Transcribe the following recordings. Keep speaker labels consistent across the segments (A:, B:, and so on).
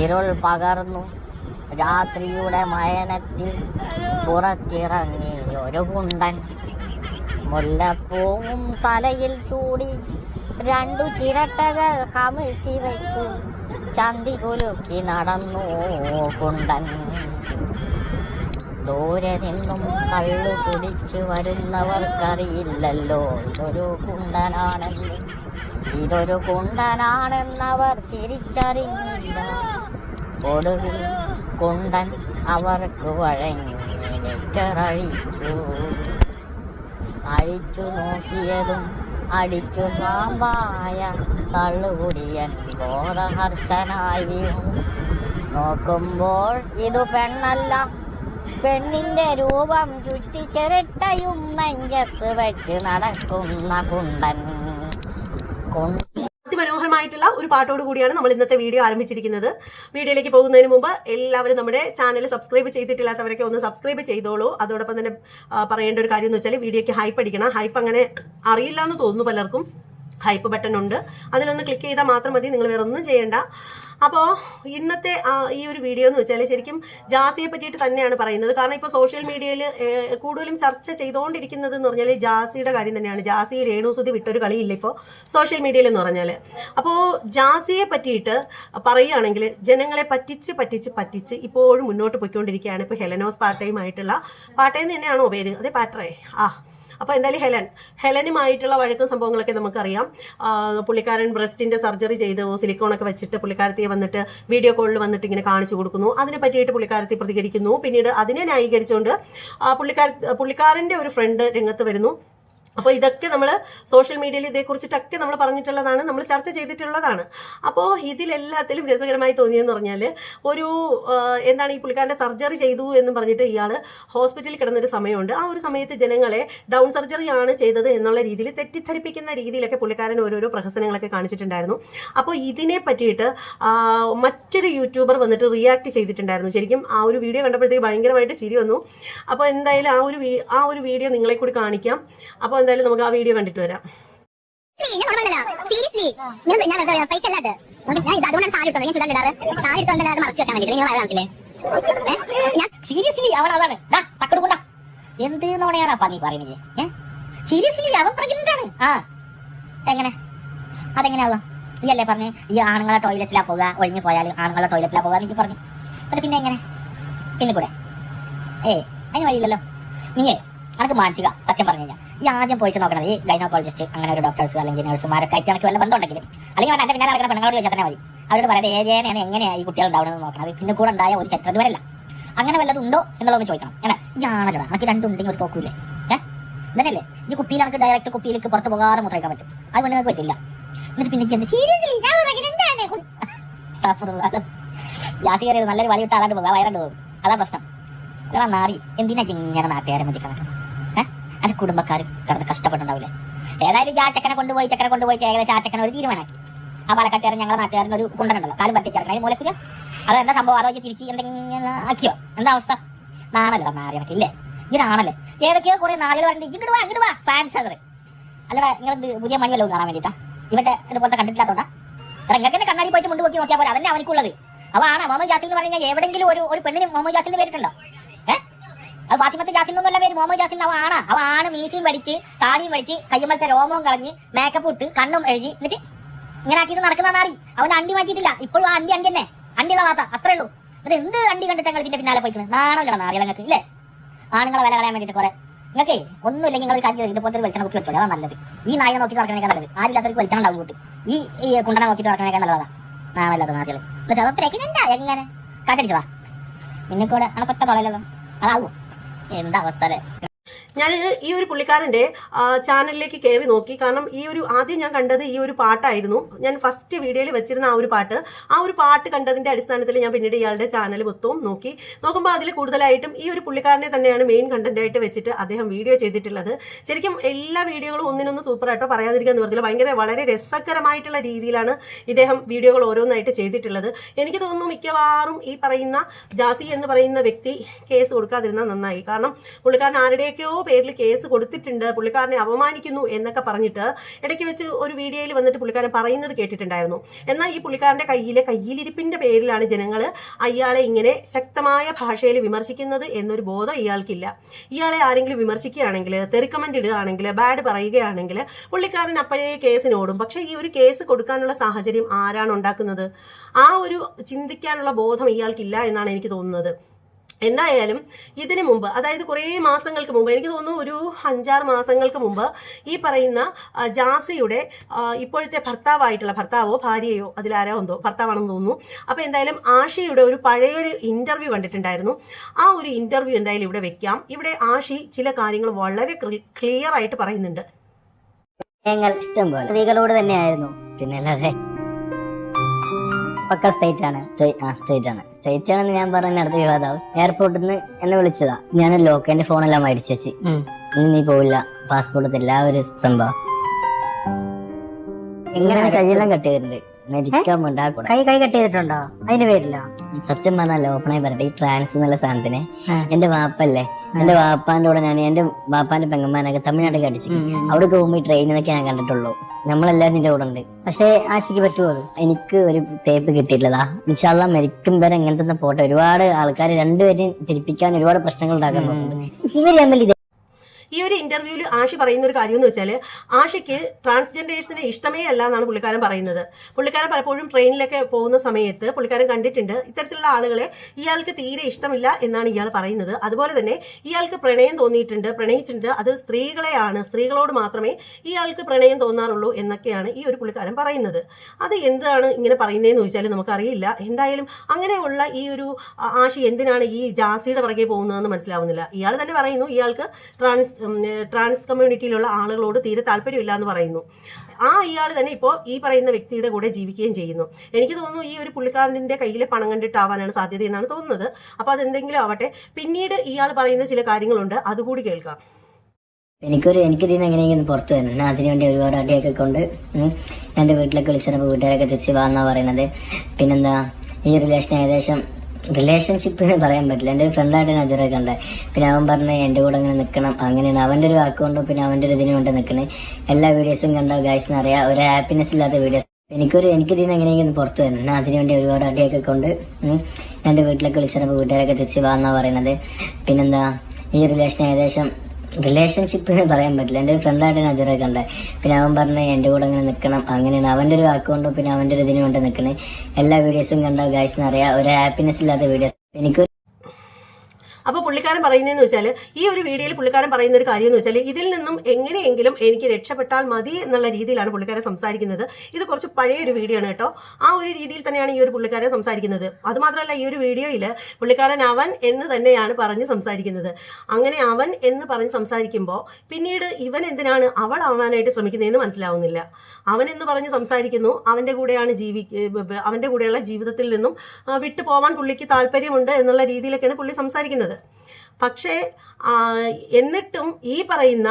A: ഇരുൾ പകർന്നു. രാത്രിയുടെ മയനത്തിൽ പുറത്തിറങ്ങി ഒരു കുണ്ടൻ. മുല്ലപ്പൂവും തലയിൽ ചൂടി രണ്ടു ചിരട്ടകൾ കമിഴ്ത്തി വെച്ചു. ചന്തി കുലുക്കി നടന്നു കുണ്ടൻ. ദൂരെ നിന്നും കള്ളു കുടിച്ചു വരുന്നവർക്കറിയില്ലല്ലോ ഇതൊരു കുണ്ടനാണെന്ന്. ഇതൊരു കുണ്ടനാണെന്നവർ തിരിച്ചറിഞ്ഞില്ല. ഒടുവിൽ കുണ്ടൻ അവർക്ക് വഴങ്ങി നിക്കറഴിച്ചു അഴിച്ചു. നോക്കിയതും അടിച്ചു പാമ്പായ തള്ളുകുടിയൻ ബോധഹർഷനായി വീണു. നോക്കുമ്പോൾ ഇതു പെണ്ണല്ല പെണ്ണിന്റെ രൂപം ചുറ്റി ചിരട്ടയും നെഞ്ചത്ത് വെച്ച് നടക്കുന്ന കുണ്ടൻ. കുണ്ട
B: അതിമനോഹരമായിട്ടുള്ള ഒരു പാട്ടോട് കൂടിയാണ് നമ്മൾ ഇന്നത്തെ വീഡിയോ ആരംഭിച്ചിരിക്കുന്നത്. വീഡിയോയിലേക്ക് പോകുന്നതിന് മുമ്പ് എല്ലാവരും നമ്മുടെ ചാനൽ സബ്സ്ക്രൈബ് ചെയ്തിട്ടില്ലാത്തവരൊക്കെ ഒന്ന് സബ്സ്ക്രൈബ് ചെയ്തോളൂ. അതോടൊപ്പം തന്നെ പറയേണ്ട ഒരു കാര്യം എന്ന് വെച്ചാൽ വീഡിയോയ്ക്ക് ഹൈപ്പ് അടിക്കണം. ഹൈപ്പ് അങ്ങനെ അറിയില്ല എന്ന് തോന്നുന്നു പലർക്കും. ഹൈപ്പ് ബട്ടൺ ഉണ്ട്. അതിലൊന്ന് ക്ലിക്ക് ചെയ്താൽ മാത്രം മതി നിങ്ങൾ വേറെ ഒന്നും ചെയ്യേണ്ട. അപ്പോൾ ഇന്നത്തെ ഈ ഒരു വീഡിയോ എന്ന് വെച്ചാൽ ശരിക്കും ജാസിയെ പറ്റിയിട്ട് തന്നെയാണ് പറയുന്നത്. കാരണം ഇപ്പോൾ സോഷ്യൽ മീഡിയയിൽ കൂടുതലും ചർച്ച ചെയ്തുകൊണ്ടിരിക്കുന്നത് എന്ന് പറഞ്ഞാൽ ജാസിയുടെ കാര്യം തന്നെയാണ്. ജാസി രേണുസുതി വിട്ടൊരു കളിയില്ല ഇപ്പോൾ സോഷ്യൽ മീഡിയയിൽ എന്ന് പറഞ്ഞാൽ അപ്പോൾ ജാസിയെ പറ്റിയിട്ട് പറയുകയാണെങ്കിൽ ജനങ്ങളെ പറ്റിച്ച് പറ്റിച്ച് പറ്റിച്ച് ഇപ്പോഴും മുന്നോട്ട് പോയിക്കൊണ്ടിരിക്കുകയാണ്. ഇപ്പോൾ ഹെലനോസ് പാട്ടയുമായിട്ടുള്ള പാട്ടയെന്ന് തന്നെയാണോ പേര്? അതെ പാട്ടറേ ആ. അപ്പോൾ എന്തായാലും ഹെലൻ ഹെലനുമായിട്ടുള്ള വഴക്കും സംഭവങ്ങളൊക്കെ നമുക്കറിയാം. പുള്ളിക്കാരൻ ബ്രസ്റ്റിന്റെ സർജറി ചെയ്തു സിലിക്കോണൊക്കെ വെച്ചിട്ട് പുള്ളിക്കാരത്തിയെ വന്നിട്ട് വീഡിയോ കോളിൽ വന്നിട്ട് ഇങ്ങനെ കാണിച്ചു കൊടുക്കുന്നു. അതിനെ പറ്റിയിട്ട് പുള്ളിക്കാരത്തി പ്രതികരിക്കുന്നു. പിന്നീട് അതിനെ ന്യായീകരിച്ചുകൊണ്ട് പുള്ളിക്കാർ പുള്ളിക്കാര പുള്ളിക്കാരന്റെ ഒരു ഫ്രണ്ട് രംഗത്ത് വരുന്നു. അപ്പോൾ ഇതൊക്കെ നമ്മൾ സോഷ്യൽ മീഡിയയിൽ ഇതേക്കുറിച്ചിട്ടൊക്കെ നമ്മൾ പറഞ്ഞിട്ടുള്ളതാണ് നമ്മൾ ചർച്ച ചെയ്തിട്ടുള്ളതാണ്. അപ്പോൾ ഇതിലെല്ലാത്തിലും രസകരമായി തോന്നിയെന്ന് പറഞ്ഞാൽ ഒരു എന്താണ് ഈ പുള്ളിക്കാരന്റെ സർജറി ചെയ്തു എന്ന് പറഞ്ഞിട്ട് ഇയാൾ ഹോസ്പിറ്റലിൽ കിടന്നൊരു സമയമുണ്ട്. ആ ഒരു സമയത്ത് ജനങ്ങളെ ഡൗൺ സർജറി ആണ് ചെയ്തത് എന്നുള്ള രീതിയിൽ തെറ്റിദ്ധരിപ്പിക്കുന്ന രീതിയിലൊക്കെ പുള്ളിക്കാരൻ ഓരോരോ പ്രഹസനങ്ങളൊക്കെ കാണിച്ചിട്ടുണ്ടായിരുന്നു. അപ്പോൾ ഇതിനെ പറ്റിയിട്ട് മറ്റൊരു യൂട്യൂബർ വന്നിട്ട് റിയാക്ട് ചെയ്തിട്ടുണ്ടായിരുന്നു. ശരിക്കും ആ ഒരു വീഡിയോ കണ്ടപ്പോഴത്തേക്ക് ഭയങ്കരമായിട്ട് ചിരി വന്നു. അപ്പോൾ എന്തായാലും ആ ഒരു ആ ഒരു വീഡിയോ നിങ്ങളെ കൂടി കാണിക്കാം. അപ്പോൾ എന്തായാലും നമുക്ക് ആ വീഡിയോ കണ്ടിട്ട് വരാം.
C: സീരിയസ്ലി ഞാൻ എന്താ ഞാൻ അത് വെക്കാൻ നിങ്ങൾ കാണില്ലേ ഞാൻ
A: സീരിയസ്ലി നീ സീരിയസ്ലി ആ. എങ്ങനെ? അതെങ്ങനെയാവാ ഈ അല്ലേ പറഞ്ഞ് ഈ ആണുങ്ങളെ ടോയ്ലറ്റിലാ പോകുക ഒഴിഞ്ഞു പോയാൽ ആണുങ്ങളെ ടോയ്ലറ്റിലാ പോകുക എനിക്ക് പറഞ്ഞു. അത് പിന്നെ എങ്ങനെ? പിന്നെ കൂടെ? ഏ അതിന് വഴിയില്ലല്ലോ. നീയേ അനക്ക് മാനസിക സത്യം പറഞ്ഞു കഴിഞ്ഞാൽ ഈ ആദ്യം പോയിട്ട് നോക്കണത് ഈ ഗൈനോക്കോളജിസ്റ്റ് അങ്ങനെ ഒരു ഡോക്ടേഴ്സ് അല്ലെങ്കിൽ നഴ്സുമാരൊക്കെ ആയിട്ട് എനിക്ക് വല്ല ബന്ധമുണ്ടെങ്കിൽ അല്ലെങ്കിൽ അവർ എന്റെ പിന്നാലെ നടക്കുന്ന പെണ്ണുങ്ങളോട് ചോദിച്ചാൽ മതി. അവരോട് പറയുന്നത് ഏതേനെയാണ് എങ്ങനെയാണ് ഈ കുട്ടികൾ ഉണ്ടാവണമെന്ന് നോക്കണം. പിന്നെ കൂടെ ഉണ്ടായ ഒരു ചരിത്രം വരല്ല അങ്ങനെ വല്ലതും ഉണ്ടോ എന്നുള്ളതൊന്ന് ചോദിക്കണം. എന്നാ ഈ ആണല്ലോ എനിക്ക് രണ്ടുണ്ടെങ്കിൽ ഒരു തോക്കൂലേ ഏഹ് ഇതന്നെയല്ലേ? ഈ കുപ്പിയിൽ നമുക്ക് ഡയറക്റ്റ് കുപ്പിയിലേക്ക് പുറത്ത് പോകാതെ മുത്രയ്ക്കാൻ പറ്റും. അത് നിങ്ങൾക്ക് പറ്റില്ല. എന്നിട്ട് പിന്നെ ചെന്ന് സീരിയസ്ലി ഞാൻ കയറിയത് നല്ലൊരു വലിയ ആളാണ്ട് പോകാം വയറണ്ട് പോകും. അതാ പ്രശ്നം. അതാ നാറി. എന്തിനാ ഇങ്ങനെ നാട്ടുകാരെ അതിന്റെ കുടുംബക്കാർ കിടന്ന് കഷ്ടപ്പെട്ടുണ്ടാവില്ലേ ഏതായാലും ആ ചക്കനെ കൊണ്ടുപോയി ചക്കനെ കൊണ്ടുപോയിട്ട് ഏകദേശം ആ ചക്കനെ ഒരു തീരുമാനമാക്കി. ആ പാലക്കാട്ടുകാരൻ ഞങ്ങളുടെ നാട്ടുകാരൻ ഒരു കുണ്ടനുണ്ടല്ലോ കാലും പറ്റിച്ചേർക്കണം അതിന് മൂലക്കുര? അത് എന്താ സംഭവം? അതോ തിരിച്ച് എന്തെങ്കിലും ആക്കിയോ? എന്താ അവസ്ഥ? നാണല്ലോ നാരണക്ക് ഇല്ലേ? ഇതാണല്ലേ ഏതൊക്കെയോ കുറെ നാളുകൾ പറഞ്ഞിട്ട് ഇങ്ങോട്ട് വാ വാ ഫാൻസ് അത് അല്ലടാ നിങ്ങൾ പുതിയ മണി വല്ലതും കാണാൻ വേണ്ടിട്ടാ? ഇവന്റെ ഇതുപോലത്തെ കണ്ടിട്ടില്ലാത്തോണ്ടാ? എടാ ഇങ്ങനെ കണ്ണാടി പോയിട്ട് മുണ്ട് നോക്കി നോക്കിയാൽ പോലെ അതന്നെ അവനിക്കുള്ളത്. ആണ് മുഹമ്മദ് ജാസിൽ എന്ന് പറഞ്ഞാൽ എവിടെങ്കിലും ഒരു ഒരു പെണ്ണിന് മുഹമ്മദ് ജാസിൽ പേരിട്ടുണ്ടോ? അത് ഫാത്തിമത്ത് ജാസിൽ എന്നൊന്നല്ല പേര്. മുഹമ്മദ് ജാസിൽ അവ ആണ്. അവ ആണ് മീശയും വടിച്ച് താടിയും വടിച്ച് കയ്യുമ്പലത്തെ രോമവും കളഞ്ഞ് മേക്കപ്പ് ഇട്ട് കണ്ണും എഴുതി എന്നിട്ട് ഇങ്ങനെ ആക്കിയിട്ട് നടക്കുന്ന അറി അവന്റെ അണ്ടി മാറ്റിയിട്ടില്ല. ഇപ്പോഴും ആ അണ്ടി അണ്ടി തന്നെ. അണ്ടിയുള്ള വാർത്ത അത്രേ ഉള്ളൂ. എന്നിട്ട് എന്ത് അണ്ടി കണ്ടിട്ട് ഞങ്ങൾ ഇതിന്റെ പിന്നാലെ പോയിക്കുന്നത് നാണല്ലോ അറിയാം നിങ്ങൾക്ക് ഇല്ലേ? ആണുങ്ങളെ വില കളയാൻ വേണ്ടിയിട്ട് കുറെ. നിങ്ങൾക്ക് ഒന്നുമില്ലെങ്കിൽ നിങ്ങൾ ചെയ്തു ഇതുപോലത്തെ ഒരു വെളിച്ചെണ്ണ കുപ്പി വെച്ചോളൂ അതാണ് നല്ലത്. ഈ നായിനെ നോക്കി നടക്കണേക്കാൾ നല്ലത്. ആരില്ലാത്തവർക്ക് വെളിച്ചെണ്ണ ഉണ്ടാവും കൂട്ടി ഈ ഈ കുണ്ടനെ നോക്കിയിട്ട് നടക്കണേക്കാൾ നല്ലതാണ് നാമല്ലാത്ത നാട്ടിൽ എന്നിട്ട് പ്രഗ്നന്റ് എങ്ങനെ? കാറ്റടിച്ചതാ നിന്നെ കൂടെ അണക്കൊറ്റ തൊളയിലല്ലോ അതാവോ? എന്താ അവസ്ഥ അല്ലേ?
B: ഞാൻ ഈ ഒരു പുള്ളിക്കാരന്റെ ചാനലിലേക്ക് കയറി നോക്കി. കാരണം ഈ ഒരു ആദ്യം ഞാൻ കണ്ടത് ഈ ഒരു പാട്ടായിരുന്നു. ഞാൻ ഫസ്റ്റ് വീഡിയോയിൽ വെച്ചിരുന്ന ആ ഒരു പാട്ട്. ആ ഒരു പാട്ട് കണ്ടതിന്റെ അടിസ്ഥാനത്തിൽ ഞാൻ പിന്നീട് ഇയാളുടെ ചാനൽ മൊത്തവും നോക്കി. നോക്കുമ്പോൾ അതിൽ കൂടുതലായിട്ടും ഈ ഒരു പുള്ളിക്കാരനെ തന്നെയാണ് മെയിൻ കണ്ടന്റ് ആയിട്ട് വെച്ചിട്ട് അദ്ദേഹം വീഡിയോ ചെയ്തിട്ടുള്ളത്. ശരിക്കും എല്ലാ വീഡിയോകളും ഒന്നിനൊന്ന് സൂപ്പർ ആയിട്ടോ പറയാതിരിക്കാൻ നിവർത്തില്ല ഭയങ്കര വളരെ രസകരമായിട്ടുള്ള രീതിയിലാണ് ഇദ്ദേഹം വീഡിയോകൾ ഓരോന്നായിട്ട് ചെയ്തിട്ടുള്ളത്. എനിക്ക് തോന്നുന്നു മിക്കവാറും ഈ പറയുന്ന ജാസി എന്ന് പറയുന്ന വ്യക്തി കേസ് കൊടുക്കാതിരുന്ന നന്നായി. കാരണം പുള്ളിക്കാരൻ ആരുടെയൊക്കെയോ പേരിൽ കേസ് കൊടുത്തിട്ടുണ്ട് പുള്ളിക്കാരനെ അപമാനിക്കുന്നു എന്നൊക്കെ പറഞ്ഞിട്ട് ഇടയ്ക്ക് വെച്ച് ഒരു വീഡിയോയിൽ വന്നിട്ട് പുള്ളിക്കാരൻ പറയുന്നത് കേട്ടിട്ടുണ്ടായിരുന്നു. എന്നാൽ ഈ പുള്ളിക്കാരന്റെ കയ്യിലെ കയ്യിലിരിപ്പിന്റെ പേരിലാണ് ജനങ്ങൾ അയാളെ ഇങ്ങനെ ശക്തമായ ഭാഷയിൽ വിമർശിക്കുന്നത് എന്നൊരു ബോധം ഇയാൾക്കില്ല. ഇയാളെ ആരെങ്കിലും വിമർശിക്കുകയാണെങ്കിൽ തെറിക്കമെന്റ് ഇടുകയാണെങ്കിൽ ബാഡ് പറയുകയാണെങ്കിൽ പുള്ളിക്കാരൻ അപ്പോഴേ കേസിനോടും പക്ഷേ ഈ ഒരു കേസ് കൊടുക്കാനുള്ള സാഹചര്യം ആരാണ് ഉണ്ടാക്കുന്നത്? ആ ഒരു ചിന്തിക്കാനുള്ള ബോധം ഇയാൾക്കില്ല എന്നാണ് എനിക്ക് തോന്നുന്നത്. എന്തായാലും ഇതിനു മുമ്പ് അതായത് കുറേ മാസങ്ങൾക്ക് മുമ്പ് എനിക്ക് തോന്നുന്നു ഒരു അഞ്ചാറ് മാസങ്ങൾക്ക് മുമ്പ് ഈ പറയുന്ന ജാസിയുടെ ഇപ്പോഴത്തെ ഭർത്താവായിട്ടുള്ള ഭർത്താവോ ഭാര്യയോ അതിലാരോ എന്തോ ഭർത്താവാണെന്ന് തോന്നുന്നു. അപ്പോൾ എന്തായാലും ആഷിയുടെ ഒരു പഴയൊരു ഇന്റർവ്യൂ കണ്ടിട്ടുണ്ടായിരുന്നു. ആ ഒരു ഇന്റർവ്യൂ എന്തായാലും ഇവിടെ വെക്കാം. ഇവിടെ ആഷി ചില കാര്യങ്ങൾ വളരെ ക്ലിയർ ആയിട്ട് പറയുന്നുണ്ട്.
D: ഞങ്ങൾ ഇഷ്ടം പോലെ സ്ത്രീകളോട് തന്നെയായിരുന്നു. പിന്നെ അല്ലാതെ പക്ക സ്റ്റേറ്റ് ആണ് സ്ട്രൈറ്റ് ആണ് സ്റ്റേറ്റ് ആണെന്ന് ഞാൻ പറഞ്ഞ അടുത്ത വിവാദമാവും എയർപോർട്ടിൽ നിന്ന് എന്നെ വിളിച്ചതാ. ഞാൻ ലോക്ക് എന്റെ ഫോണെല്ലാം മേടിച്ചു വെച്ച്. ഇനി നീ പോവില്ല. പാസ്പോർട്ട് തരില്ല. ഒരു സംഭവം. എങ്ങനെ കൈയെല്ലാം കട്ട് ചെയ്തിട്ടുണ്ട്? മരിക്കാൻ വേണ്ട കൈ കൈ കട്ട് ചെയ്തിട്ടുണ്ടോ? അതിന്റെ സത്യം പറഞ്ഞാൽ ഓപ്പണായി പറയട്ടെ. ഈ ട്രാൻസ് എന്നുള്ള സാധനത്തിന് എന്റെ വാപ്പല്ലേ? എന്റെ വാപ്പാന്റെ കൂടെ ഞാൻ എന്റെ വാപ്പാന്റെ പെങ്ങന്മാരൊക്കെ തമിഴ്നാട്ടിൽ അടിച്ചു. അവിടെ പോകുമ്പോൾ ഈ ട്രെയിനിന്നൊക്കെ ഞാൻ കണ്ടിട്ടുള്ളൂ. നമ്മളെല്ലാവരും നിന്റെ കൂടെ ഉണ്ട്. പക്ഷേ ആശയ്ക്ക് പറ്റുമോ അത്? എനിക്ക് ഒരു തേപ്പ് കിട്ടിയിട്ടില്ലതാ. ഇൻഷാല്ല മരിക്കും വരെ ഇങ്ങനത്തെ പോട്ടെ. ഒരുപാട് ആൾക്കാർ രണ്ടുപേരെയും തിരിപ്പിക്കാൻ ഒരുപാട് പ്രശ്നങ്ങൾ ഉണ്ടാക്കുന്നുണ്ട് ഇവർ ഇവർ തമ്മിൽ ഇത്
B: ഈ ഒരു ഇന്റർവ്യൂവിൽ ആഷി പറയുന്ന ഒരു കാര്യം എന്ന് വെച്ചാൽ ആഷിക്ക് ട്രാൻസ്ജെൻഡേഴ്സിനെ ഇഷ്ടമേ അല്ല എന്നാണ് പുള്ളിക്കാരൻ പറയുന്നത്. പുള്ളിക്കാരൻ പലപ്പോഴും ട്രെയിനിലൊക്കെ പോകുന്ന സമയത്ത് പുള്ളിക്കാരൻ കണ്ടിട്ടുണ്ട് ഇത്തരത്തിലുള്ള ആളുകളെ ഇയാൾക്ക് തീരെ ഇഷ്ടമില്ല എന്നാണ് ഇയാൾ പറയുന്നത്. അതുപോലെ തന്നെ ഇയാൾക്ക് പ്രണയം തോന്നിയിട്ടുണ്ട് പ്രണയിച്ചിട്ടുണ്ട്. അത് സ്ത്രീകളെയാണ് സ്ത്രീകളോട് മാത്രമേ ഇയാൾക്ക് പ്രണയം തോന്നാറുള്ളൂ എന്നൊക്കെയാണ് ഈ ഒരു പുള്ളിക്കാരൻ പറയുന്നത്. അത് എന്താണ് ഇങ്ങനെ പറയുന്നതെന്ന് ചോദിച്ചാൽ നമുക്കറിയില്ല. എന്തായാലും അങ്ങനെയുള്ള ഈ ഒരു ആശി എന്തിനാണ് ഈ ജാസിയുടെ പുറകെ പോകുന്നതെന്ന് മനസ്സിലാവുന്നില്ല. ഇയാൾ തന്നെ പറയുന്നു ഇയാൾക്ക് ട്രാൻസ് ട്രാൻസ് കമ്മ്യൂണിറ്റിയിലുള്ള ആളുകളോട് തീരെ താല്പര്യമില്ല എന്ന് പറയുന്നു. ആ ഇയാൾ തന്നെ ഇപ്പോൾ ഈ പറയുന്ന വ്യക്തിയുടെ കൂടെ ജീവിക്കുകയും ചെയ്യുന്നു. എനിക്ക് തോന്നുന്നു ഈ ഒരു പുള്ളിക്കാരന്റെ കയ്യിലെ പണം കണ്ടിട്ടാവാനാണ് സാധ്യത എന്നാണ് തോന്നുന്നത്. അപ്പോൾ അതെന്തെങ്കിലും ആവട്ടെ പിന്നീട് ഇയാൾ പറയുന്ന ചില കാര്യങ്ങളുണ്ട്. അതുകൂടി കേൾക്കാം.
D: എനിക്കൊരു എനിക്ക് നിന്ന് എങ്ങനെയെങ്കിലും പുറത്തു വരണം. ഞാൻ അതിനുവേണ്ടി ഒരുപാട് അടിയൊക്കെ കൊണ്ട് എന്റെ വീട്ടിലൊക്കെ വിളിച്ചപ്പോൾ വീട്ടുകാരൊക്കെ തിരിച്ച് വാന്നാ പറയണത്. പിന്നെന്താ ഈ റിലേഷൻ ഏകദേശം റിലേഷൻഷിപ്പ് എന്ന് പറയാൻ പറ്റില്ല. എന്റെ ഒരു ഫ്രണ്ടായിട്ട് നജറെ കണ്ടത് പിന്നെ അവൻ പറഞ്ഞ് എന്റെ കൂടെ അങ്ങനെ നിൽക്കണം അങ്ങനെയാണ്. അവന്റെ ഒരു വാക്കുകൊണ്ടും പിന്നെ അവന്റെ ഒരു ഇതിന് കൊണ്ട് നിൽക്കണേ എല്ലാ വീഡിയോസും കണ്ടോ ഗൈസ് എന്നറിയാം ഒരു ഹാപ്പിനെസ് ഇല്ലാത്ത വീഡിയോസ് എനിക്കൊരു എനിക്ക് നിന്ന് എങ്ങനെയെങ്കിലും പുറത്തു വരണം. ഞാൻ അതിനുവേണ്ടി ഒരുപാട് അടിയൊക്കെ കൊണ്ട് എന്റെ വീട്ടിലൊക്കെ വിളിച്ചപ്പോൾ വീട്ടുകാരൊക്കെ തിരിച്ച് വാന്നാ പറയണത്. പിന്നെന്താ ഈ റിലേഷൻ ഏകദേശം റിലേഷൻഷിപ്പ് എന്ന് പറയാൻ പറ്റില്ല. എന്റെ ഒരു ഫ്രണ്ടായിട്ട് നജറെ കണ്ടത് പിന്നെ അവൻ പറഞ്ഞ് എന്റെ കൂടെ അങ്ങനെ നിൽക്കണം അങ്ങനെയാണ്. അവന്റെ ഒരു വാക്കുകൊണ്ടോ പിന്നെ അവന്റെ ഒരു ഇതിനും കൊണ്ട് നിൽക്കണേ എല്ലാ വീഡിയോസും കണ്ടോ എന്ന് എന്നറിയാം ഒരു ഹാപ്പിനെസ് ഇല്ലാത്ത വീഡിയോസ് എനിക്ക്
B: അപ്പോൾ പുള്ളിക്കാരൻ പറയുന്നതെന്ന് വെച്ചാൽ ഈ ഒരു വീഡിയോയിൽ പുള്ളിക്കാരൻ പറയുന്ന ഒരു കാര്യം എന്ന് വെച്ചാൽ ഇതിൽ നിന്നും എങ്ങനെയെങ്കിലും എനിക്ക് രക്ഷപ്പെട്ടാൽ മതി എന്നുള്ള രീതിയിലാണ് പുള്ളിക്കാരൻ സംസാരിക്കുന്നത്. ഇത് കുറച്ച് പഴയ ഒരു വീഡിയോ ആണ് കേട്ടോ. ആ ഒരു രീതിയിൽ തന്നെയാണ് ഈ ഒരു പുള്ളിക്കാരൻ സംസാരിക്കുന്നത്. അതുമാത്രമല്ല ഈ ഒരു വീഡിയോയിൽ പുള്ളിക്കാരൻ അവൻ എന്ന് തന്നെയാണ് പറഞ്ഞ് സംസാരിക്കുന്നത്. അങ്ങനെ അവൻ എന്ന് പറഞ്ഞ് സംസാരിക്കുമ്പോൾ പിന്നീട് ഇവൻ എന്തിനാണ് അവൾ ആവാനായിട്ട് ശ്രമിക്കുന്നതെന്ന് മനസ്സിലാവുന്നില്ല. അവൻ എന്ന് പറഞ്ഞ് സംസാരിക്കുന്നു. അവന്റെ കൂടെയാണ് ജീവി അവന്റെ കൂടെയുള്ള ജീവിതത്തിൽ നിന്നും വിട്ടു പോവാൻ പുള്ളിക്ക് താല്പര്യമുണ്ട് എന്നുള്ള രീതിയിലൊക്കെയാണ് പുള്ളി സംസാരിക്കുന്നത്. 们。പക്ഷേ എന്നിട്ടും ഈ പറയുന്ന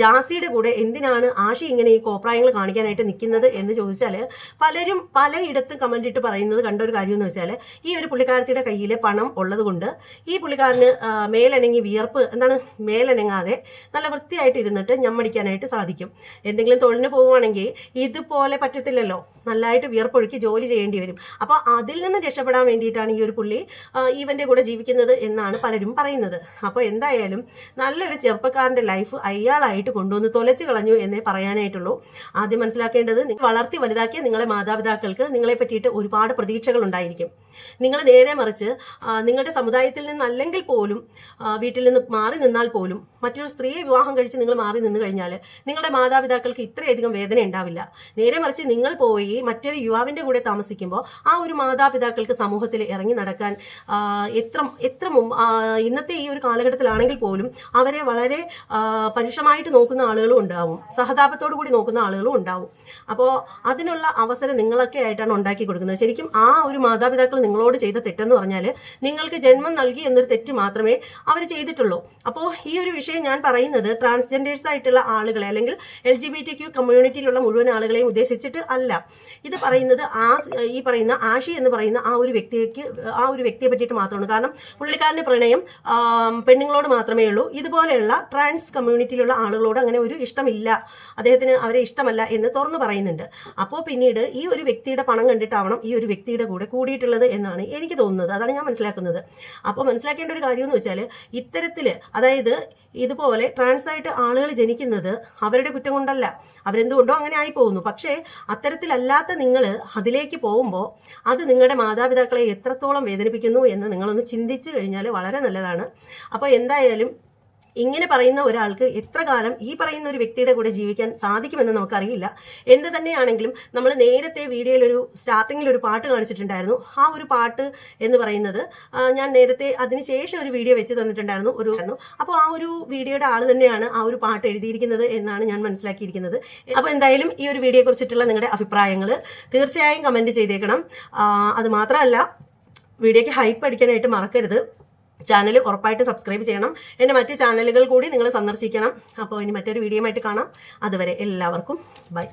B: ജാസിയുടെ കൂടെ എന്തിനാണ് ആഷി ഇങ്ങനെ ഈ കോപ്രായങ്ങൾ കാണിക്കാനായിട്ട് നിൽക്കുന്നത് എന്ന് ചോദിച്ചാൽ പലരും പലയിടത്തും കമന്റ് ഇട്ട് പറയുന്നത് കണ്ട ഒരു കാര്യം എന്ന് വെച്ചാൽ ഈ ഒരു പുള്ളിക്കാരത്തിയുടെ കയ്യിൽ പണം ഉള്ളതുകൊണ്ട് ഈ പുള്ളിക്കാരന് മേലനങ്ങി വിയർപ്പ് എന്താണ് മേലനങ്ങാതെ നല്ല വൃത്തിയായിട്ട് ഇരുന്നിട്ട് ഞമ്മടിക്കാനായിട്ട് സാധിക്കും. എന്തെങ്കിലും തൊഴിലിന് പോവുകയാണെങ്കിൽ ഇതുപോലെ പറ്റത്തില്ലല്ലോ. നല്ലതായിട്ട് വിയർപ്പൊഴുക്കി ജോലി ചെയ്യേണ്ടി വരും. അപ്പോൾ അതിൽ നിന്ന് രക്ഷപ്പെടാൻ വേണ്ടിയിട്ടാണ് ഈ ഒരു പുള്ളി ഇവന്റെ കൂടെ ജീവിക്കുന്നത് എന്നാണ് പലരും പറയുന്നത്. അപ്പോൾ എന്തായാലും നല്ലൊരു ചെറുപ്പക്കാരന്റെ ലൈഫ് അയാളായിട്ട് കൊണ്ടുവന്ന് തൊലച്ചു കളഞ്ഞു എന്നേ പറയാനായിട്ടുള്ളൂ. ആദ്യം മനസ്സിലാക്കേണ്ടത് വളർത്തി വലുതാക്കിയ നിങ്ങളെ മാതാപിതാക്കൾക്ക് നിങ്ങളെ പറ്റിയിട്ട് ഒരുപാട് പ്രതീക്ഷകൾ ഉണ്ടായിരിക്കും നിങ്ങൾ നേരെ മറിച്ച് നിങ്ങളുടെ സമുദായത്തിൽ നിന്നല്ലെങ്കിൽ പോലും വീട്ടിൽ നിന്ന് മാറി നിന്നാൽ പോലും മറ്റൊരു സ്ത്രീയെ വിവാഹം കഴിച്ച് നിങ്ങൾ മാറി നിന്ന് കഴിഞ്ഞാൽ നിങ്ങളുടെ മാതാപിതാക്കൾക്ക് ഇത്രയധികം വേദന ഉണ്ടാവില്ല. നേരെ മറിച്ച് നിങ്ങൾ പോയി മറ്റൊരു യുവാവിന്റെ കൂടെ താമസിക്കുമ്പോൾ ആ ഒരു മാതാപിതാക്കൾക്ക് സമൂഹത്തിൽ ഇറങ്ങി നടക്കാൻ എത്ര എത്ര ഇന്നത്തെ ഈ ഒരു കാലഘട്ടത്തിലാണെങ്കിൽ പോലും അവരെ വളരെ പരുഷമായിട്ട് നോക്കുന്ന ആളുകളും ഉണ്ടാവും. സഹതാപത്തോടു കൂടി നോക്കുന്ന ആളുകളും ഉണ്ടാവും. അപ്പോൾ അതിനുള്ള അവസരം നിങ്ങളൊക്കെ ആയിട്ടാണ് ഉണ്ടാക്കി കൊടുക്കുന്നത്. ശരിക്കും ആ ഒരു മാതാപിതാക്കൾ നിങ്ങളോട് ചെയ്ത തെറ്റെന്ന് പറഞ്ഞാൽ നിങ്ങൾക്ക് ജന്മം നൽകി എന്നൊരു തെറ്റ് മാത്രമേ അവർ ചെയ്തിട്ടുള്ളൂ. അപ്പോൾ ഈ ഒരു വിഷയം ഞാൻ പറയുന്നത് ട്രാൻസ്ജെൻഡേഴ്സ് ആയിട്ടുള്ള ആളുകളെ അല്ലെങ്കിൽ L G B T Q കമ്മ്യൂണിറ്റിയിലുള്ള മുഴുവൻ ആളുകളെയും ഉദ്ദേശിച്ചിട്ട് അല്ല. ഇത് പറയുന്നത് ആ ഈ പറയുന്ന ആഷി എന്ന് പറയുന്ന ആ ഒരു വ്യക്തിക്ക് ആ ഒരു വ്യക്തിയെ പറ്റിയിട്ട് മാത്രമാണ്. കാരണം പുള്ളിക്കാരന്റെ പ്രണയം പെണ്ണുങ്ങളോട് മാത്രമേ ഉള്ളൂ. ഇതുപോലെയുള്ള ട്രാൻസ് കമ്മ്യൂണിറ്റിയിലുള്ള ആളുകളോട് അങ്ങനെ ഒരു ഇഷ്ടമില്ല. അദ്ദേഹത്തിന് അവരെ ഇഷ്ടമല്ല എന്ന് തുറന്നു പറയുന്നുണ്ട്. അപ്പോൾ പിന്നീട് ഈ ഒരു വ്യക്തിയുടെ പണം കണ്ടിട്ടാവണം ഈ ഒരു വ്യക്തിയുടെ കൂടെ കൂടിയിട്ടുള്ളത് എന്നാണ് എനിക്ക് തോന്നുന്നത്. അതാണ് ഞാൻ മനസ്സിലാക്കുന്നത്. അപ്പോൾ മനസ്സിലാക്കേണ്ട ഒരു കാര്യം എന്ന് വെച്ചാൽ ഇത്തരത്തിൽ അതായത് ഇതുപോലെ ട്രാൻസ് ആയിട്ട് ആളുകൾ ജനിക്കുന്നത് അവരുടെ കുറ്റം കൊണ്ടല്ല. അവരെന്തുകൊണ്ടോ അങ്ങനെ ആയി പോകുന്നു. പക്ഷേ അത്തരത്തിലല്ലാത്ത നിങ്ങൾ അതിലേക്ക് പോകുമ്പോൾ അത് നിങ്ങളുടെ മാതാപിതാക്കളെ എത്രത്തോളം വേദനിപ്പിക്കുന്നു എന്ന് നിങ്ങളൊന്ന് ചിന്തിച്ചു കഴിഞ്ഞാൽ വളരെ നല്ലതാണ്. അപ്പോൾ എന്തായാലും ഇങ്ങനെ പറയുന്ന ഒരാൾക്ക് എത്ര കാലം ഈ പറയുന്ന ഒരു വ്യക്തിയുടെ കൂടെ ജീവിക്കാൻ സാധിക്കുമെന്ന് നമുക്കറിയില്ല. എന്ത് തന്നെയാണെങ്കിലും നമ്മൾ നേരത്തെ വീഡിയോയിൽ ഒരു സ്റ്റാർട്ടിങ്ങിൽ ഒരു പാട്ട് കാണിച്ചിട്ടുണ്ടായിരുന്നു. ആ ഒരു പാട്ട് എന്ന് പറയുന്നത് ഞാൻ നേരത്തെ അതിനുശേഷം ഒരു വീഡിയോ വെച്ച് തന്നിട്ടുണ്ടായിരുന്നു. ഒരു അപ്പോൾ ആ ഒരു വീഡിയോയുടെ ആൾ തന്നെയാണ് ആ ഒരു പാട്ട് എഴുതിയിരിക്കുന്നത് എന്നാണ് ഞാൻ മനസ്സിലാക്കിയിരിക്കുന്നത്. അപ്പോൾ എന്തായാലും ഈ ഒരു വീഡിയോയെ കുറിച്ചിട്ടുള്ള നിങ്ങളുടെ അഭിപ്രായങ്ങൾ തീർച്ചയായും കമന്റ് ചെയ്തേക്കണം. അത് മാത്രമല്ല വീഡിയോയ്ക്ക് ഹൈപ്പ് അടിക്കാനായിട്ട് മറക്കരുത്. ചാനൽ ഉറപ്പായിട്ട് സബ്സ്ക്രൈബ് ചെയ്യണം. എന്റെ മറ്റ് ചാനലുകൾ കൂടി നിങ്ങൾ സന്ദർശിക്കണം. അപ്പോൾ ഇനി മറ്റൊരു വീഡിയോ ആയിട്ട് കാണാം. അതുവരെ എല്ലാവർക്കും ബൈ